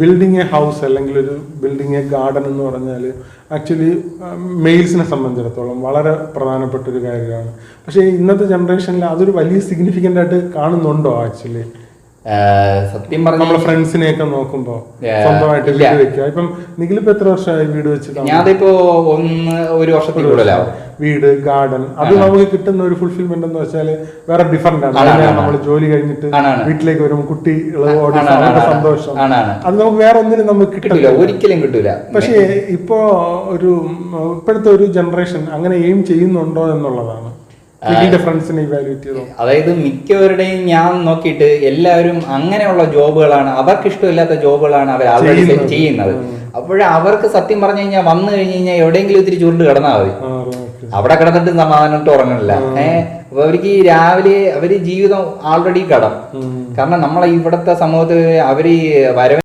Building A house അല്ലെങ്കിൽ ഒരു building A garden എന്ന് പറഞ്ഞാൽ ആക്ച്വലി മെയിൽസിനെ സംബന്ധിച്ചിടത്തോളം വളരെ പ്രധാനപ്പെട്ട ഒരു കാര്യമാണ്. പക്ഷേ ഇന്നത്തെ ജനറേഷനിൽ അതൊരു വലിയ സിഗ്നിഫിക്കന്റ് ആയിട്ട് കാണുന്നുണ്ടോ ആക്ച്വലി സത്യം പറഞ്ഞ നമ്മുടെ ഫ്രണ്ട്സിനെയൊക്കെ നോക്കുമ്പോ സ്വന്തമായിട്ട് വീട് വെക്കുക. ഇപ്പം എത്ര വർഷമായി വീട് വെച്ചിട്ട് ഞാനിപ്പോ ഒന്ന് ഒരു വർഷത്തിൽ കൂടുതലാവും. വീട് ഗാർഡൻ അത് നമുക്ക് കിട്ടുന്ന ഒരു ഫുൾഫിൽമെന്റ് എന്ന് വെച്ചാൽ വേറെ ഡിഫറെന്റ് ആണ്. നമ്മൾ ജോലി കഴിഞ്ഞിട്ട്. വീട്ടിലേക്ക് വരുമ്പോൾ കുട്ടി. സന്തോഷം. അത് നമുക്ക് വേറെ ഒന്നിനും നമുക്ക് കിട്ടില്ല ഒരിക്കലും കിട്ടില്ല പക്ഷേ ഇപ്പോ ഒരു ഇപ്പോഴത്തെ ഒരു ജനറേഷൻ അങ്ങനെ എയിം ചെയ്യുന്നുണ്ടോ എന്നുള്ളതാണ്. അതായത് മിക്കവരുടെയും ഞാൻ നോക്കിയിട്ട് എല്ലാവരും അങ്ങനെയുള്ള ജോബുകളാണ് അവർക്ക് ഇഷ്ടമില്ലാത്ത ജോബുകളാണ് അവർ ആൾറെഡി ചെയ്യുന്നത്. ചെയ്യുന്നത്. അപ്പോഴേ അവർക്ക് സത്യം പറഞ്ഞു കഴിഞ്ഞാൽ വന്നു കഴിഞ്ഞ് കഴിഞ്ഞാൽ എവിടെയെങ്കിലും ഇത്തിരി ചുരുണ്ട് കിടന്നാൽ മതി. അവിടെ കിടന്നിട്ട് സമാധാനമായിട്ട് ഉറങ്ങണില്ല. ഏഹ് അപ്പൊ അവർക്ക് ഈ രാവിലെ അവർ ജീവിതം ആൾറെഡി കടം. കാരണം നമ്മളെ ഇവിടുത്തെ സമൂഹത്തിൽ അവർ വരവ്